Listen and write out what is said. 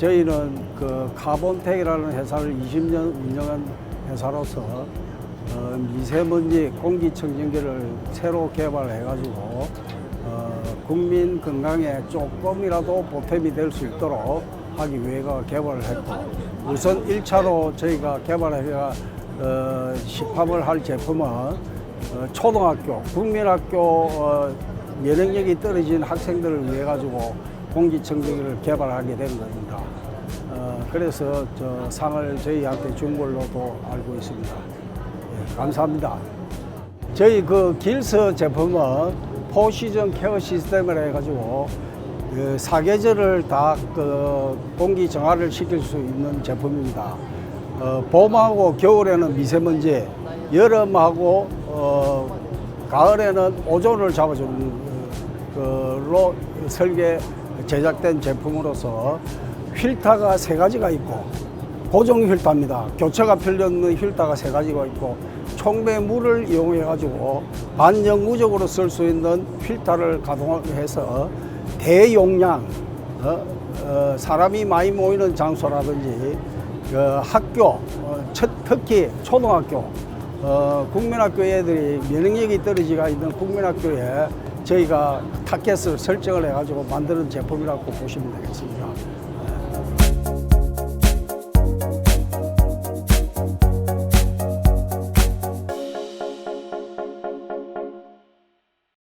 저희는 그 카본텍이라는 회사를 20년 운영한 회사로서 어, 미세먼지 공기청정기를 새로 개발해가지고 어, 국민 건강에 조금이라도 보탬이 될 수 있도록 하기 위해서 개발을 했고 우선 1차로 저희가 개발해가 어, 시팝을 할 제품은 어, 초등학교, 국민학교 어, 면역력이 떨어진 학생들을 위해 가지고 공기청정기를 개발하게 된 겁니다. 어, 그래서 저 상을 저희한테 준 걸로도 알고 있습니다. 예, 감사합니다. 저희 그 길서 제품은 포시즌 케어 시스템을 해가지고 그 사계절을 다 그 공기 정화를 시킬 수 있는 제품입니다. 어, 봄하고 겨울에는 미세먼지, 여름하고 어, 가을에는 오존을 잡아주는 그로 설계 제작된 제품으로서 필터가 세 가지가 있고 고정 필터입니다. 교체가 필요 없는 필터가 세 가지가 있고 총배 물을 이용해 가지고 반영구적으로 쓸 수 있는 필터를 가동해서 대용량 어, 어, 사람이 많이 모이는 장소라든지 그 학교 어, 첫- 특히 초등학교 어, 국민학교 애들이 면역력이 떨어지가 있는 국민학교에 저희가 타켓을 설정을 해가지고 만드는 제품이라고 보시면 되겠습니다.